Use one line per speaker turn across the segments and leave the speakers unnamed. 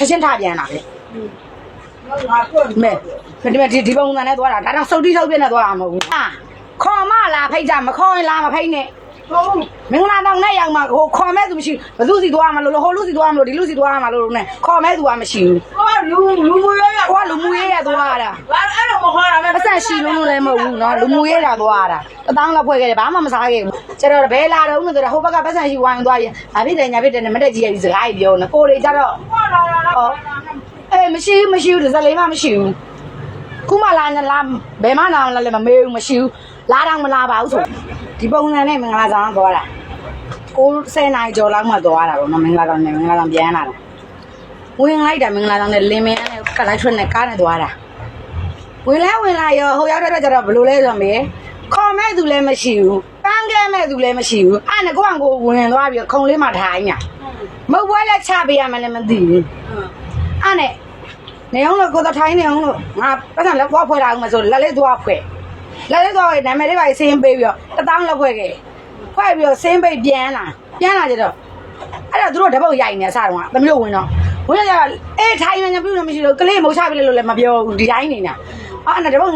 ချက်ချင်းထပြန်လာတယ်မဲဒီမဲဒီဒီပုံစံနဲ့သွားတာဒါတော့စုတ်တိစုတ်ပြနဲ့သွားတာမဟုတ်ဘူးဟာခေါ်မလာဖိတ်ကြမခေါ်ရင်လာမဖိတ်နဲ့မင်္ဂလာတော့နဲ့ရောက်မှာဟိုခေါ်မဲ့သူမရှိဘသူစီသွားမှာလို့ဟိုလူစီသွားမှာလို့ဒီလူစီသွားမှာလို့နဲ့ခေါ်မဲ့သူကမရှိဘူးဟို
လူလူမူရဲက
ဟိုလူမူရဲကသွားတာ
အဲ့တော့မခေါ်တာပဲ
ပတ်ဆက်ရှိလို့လည်းမဟုတ်ဘူးနော်လူမူရဲတာသွားတာတပေါင်းလောက်ဖွဲ့ခဲ့တယ်ဘာမှမစားခဲ့ဘူးကျတော့ဘယ်လာတော့ဦးလို့ဆိုတော့ဟိုဘက်ကပတ်ဆက်ရှိဝိုင်းသွားရင်ဘာဖြစ်တယ်ညာဖြစ်တယ်နဲ့မတက်ကြည့်ရပြီးစကားကြီးပြောနေကိုတွေကြတော့
တာ
ဟောအေးမရှိဘူးမရှိဘူးဒီစလေးမှမရှိဘူးခုမှလာနေလားဘယ်မှလာမလဲလည်းမမေးဘူးမရှိဘူးလာတော့မလာပါဘူးဆိုဒီပုံစံနဲ့မင်္ဂလာဆောင်သွားတာကို10နိုင်ကျော်လောက်မှသွားတာပေါ့နော်မင်္ဂလာဆောင်နဲ့မင်္ဂလာဆောင်ပြန်လာတာဝင်လိုက်တာမင်္ဂလာဆောင်နဲ့လင်းမင်းနဲ့ကလိုက်ထွက်နဲ့ကားနဲ့သွားတာဝင်လဲဝင်လာရောဟိုရောက်တော့ကျတော့ဘယ်လိုလဲဆိုတော့မေခေါ်မဲ့သူလည်းမရှိဘူးပ န်းကဲမဲ့သူလည်းမရှိဘူးအဲ့နဲ့ကိုယ့်အကိုဝင်သွားပြီးခုံလေးမှထိုင်းညာမဟုတ်ဘွဲလဲချပေးရမှလည်းမသိဘူးအဲ့နဲ့နေအောင်လို့ကိုတော့ထိုင်းနေအောင်လို့ငါပတ်စံလက်သွားဖွဲ့တာအောင်မဆိုလက်လေးသွားဖွဲ့လက်လေးသွားရဲ့နာမည်လေးပါစင်းပေးပြီးတော့တထောင်းလောက်ဖွဲ့ခဲ့ဖွဲ့ပြီးတော့စင်းပိတ်ပြန်လာပြန်လာကြတော့အဲ့တော့သူတို့တပုတ်ရိုက်နေအစားတော့သမီးတို့ဝင်တော့ဝင်ရကြအေးထိုင်းနေညပြုလို့မရှိလို့ကလေးမုတ်ချပေးလို့လည်းမပြောဘူးဒီတိုင်းနေနေတာအဲ့ဒါတပုံ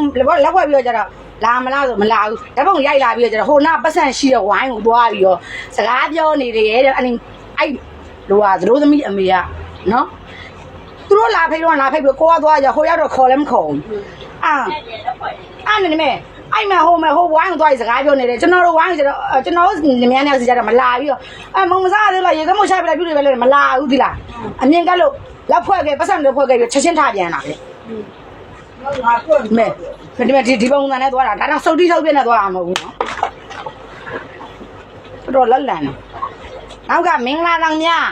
လက်ဖွဲ့ပြီးတော့ကျတော့ လာမလားဆိုမလာဘူးတပုံရိုက်လာပြီးတော့ကျတော့ဟိုနာပတ်စံရှိတော့ဝိုင်းကိုသွားပြီးတော့စကားပြောနေတယ်တဲ့အဲ့ဒီအဲ့လိုဟာသတို့သမီးအမေကနော်သူတို့လာဖိတ်တော့လာဖိတ်ပြီးကိုကသွားကြဟိုရောက်တော့ခေါ်လည်းမခေါ်ဘူးအာအဲ့နေမေအဲ့မဟိုမဟိုဝိုင်းကိုသွားပြီးစကားပြောနေတယ်ကျွန်တော်တို့ဝိုင်းကိုကျတော့ကျွန်တော်တို့ညီမနဲ့စီကြတော့မလာပြီးတော့အမုံမစားသေးလားရေကမို့ချပြလိုက်ပြုတ်တယ်ပဲလေမလာဘူးဒီလားအမြင်ကလို့လက်ဖွဲ့ခဲ့ပတ်စံတွေဖွဲ့ခဲ့ပြီးချက်ချင်းထားပြန်လာလေ မဲဒီမဲ့ဒီဒီပုံစံနဲ့သွားတာဒါတော့စုတ်တိစုတ်ပြနဲ့သွားတာမဟုတ်ဘူးနော်တော်တော်လက်လန်တယ်နောက်ကမင်္ဂလာတောင်များ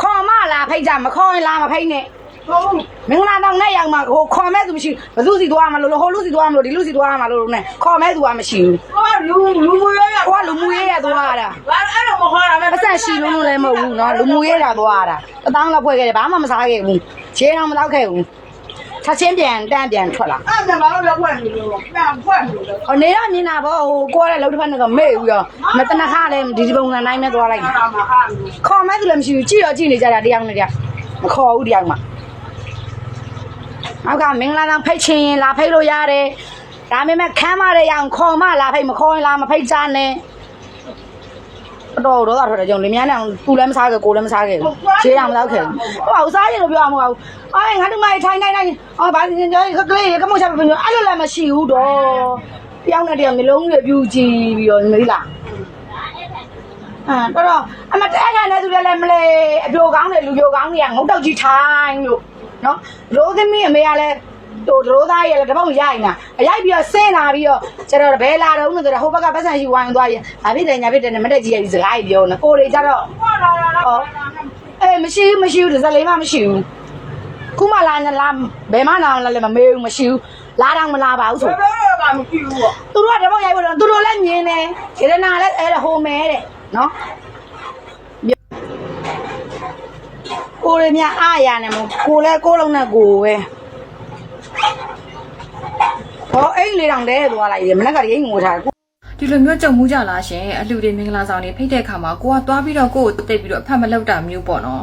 ခေါ်မလာဖိတ်ကြမခေါ်ရင်လာမဖိတ်နဲ့မင်္ဂလာတောင်နဲ့ရောက်မှာဟိုခေါ်မဲ့သူမရှိဘူးဘသူစီသွားမှာလို့လို့ဟိုလူစီသွားမှာလို့ဒီလူစီသွားမှာလို့လို့နဲ့ခေါ်မဲ့သူကမရှိဘူး
ခေါ်လူလူမရရ
ဟိုကလူမှုရေးရသွားတာ
ဘာအဲ့လိုမခေါ်ရမယ်
ပတ်စံရှိလုံးလုံးလည်းမဟုတ်ဘူးနော်လူမှုရေးတာသွားတာတထောင်းလောက်ဖွဲ့ခဲ့တယ်ဘာမှမစားခဲ့ဘူးခြေတော်မတော့ခဲ့ဘူး ချက်ချင်းပြန်တန်းပြန်ထွက်လာ
အဲ့ဒါမှလည်းဖွင့်နေလို့ပြန်ဖွင့်နေလို့
ဟိုနေတော့မြင်တာပေါ့ဟိုကိုရတဲ့လောက်တစ်ဖက်နဲ့ကမေ့ပြီးတော့မတနခလည်းဒီဒီပုံစံတိုင်းနဲ့သွားလိုက်
အားမအားလို့
ခေါ်မဲ့သူလည်းမရှိဘူးကြည့်တော့ကြည့်နေကြတာတရားနဲ့တရားမခေါ်ဘူးတရားမှနောက်ကမင်္ဂလာတောင်ဖိတ်ချင်ရင်လာဖိတ်လို့ရတယ်ဒါပေမဲ့ခမ်းမတဲ့ရအောင်ခေါ်မလာဖိတ်မခေါ်ရင်လာမဖိတ်ကြနဲ့ တော်တော်တော့ထွက်တယ်ကြောင့်လင်မယားနဲ့သူလည်းမစားခဲ့ကိုလည်းမစားခဲ့ဘူးခြေအောင်မတော့ခဲ့ဘူးဟိုကစားရင်လို့ပြောမှာမဟုတ်ဘူးအေးငါတို့မထိုင်ထိုင်ထိုင်အော်ဗာစင်ကြောကလေးကမို့ချပြပြအဲ့လိုလည်းမရှိဘူးတော့တယောက်နဲ့တယောက်မျိုးလုံးတွေပြူကြည့်ပြီးတော့မသိလားအဲတော့တော့အမတဲခံတဲ့သူတွေလည်းမလဲအပြိုကောင်းတယ်လူပြိုကောင်းတွေကငုတ်တောက်ကြီးထိုင်းလို့နော်ရိုးသမီးအမေကလည်း တို့ရိုးသားရဲ့တပောက်ရိုက်နေတာအရိုက်ပြီးတော့ဆင်းလာပြီးတော့ကျတော့ဘဲလာတော့လို့ဆိုတော့ဟိုဘက်ကပတ်စံရှိဝိုင်းသွားရင်ဘာဖြစ်တယ်ညာဖြစ်တယ်နဲ့မတက်ကြီးရပြီးစကားကြီးပြောနေကိုတွေကြတော့
ခေါ်လာတာ
ဟောအေးမရှိဘူးမရှိဘူးဒီစလေးမှမရှိဘူးခုမှလာနေလားဘယ်မှလာမလဲလည်းမမေးဘူးမရှိဘူးလာတော့မလာပါဘူးဆို
ဘယ်တော့မှမကြည့်ဘူးပေါ့
သူတို့ကတပောက်ရိုက်ဖို့တော့သူတို့လည်းမြင်တယ်ခြေရနာလည်းအဲ့ဒါဟိုမဲတဲ့နော်ကိုရမြအားရနေမို့ကိုလည်းကိုလုံးနဲ့ကိုပဲ ဟောအိမ်လေးတောင်တဲသွားလိုက်တယ်မနေ့ကရိတ်ငိုထားတယ်
ဒီလိုမျိုးကြုံမှုကြလားရှင်အလှူတွေမင်္ဂလာဆောင်တွေဖိတ်တဲ့အခါမှာကိုကသွားပြီးတော့ကိုယ့်ကိုတိတ်ပြီးတော့အဖတ်မလောက်တာမျိုးပေါ့နော်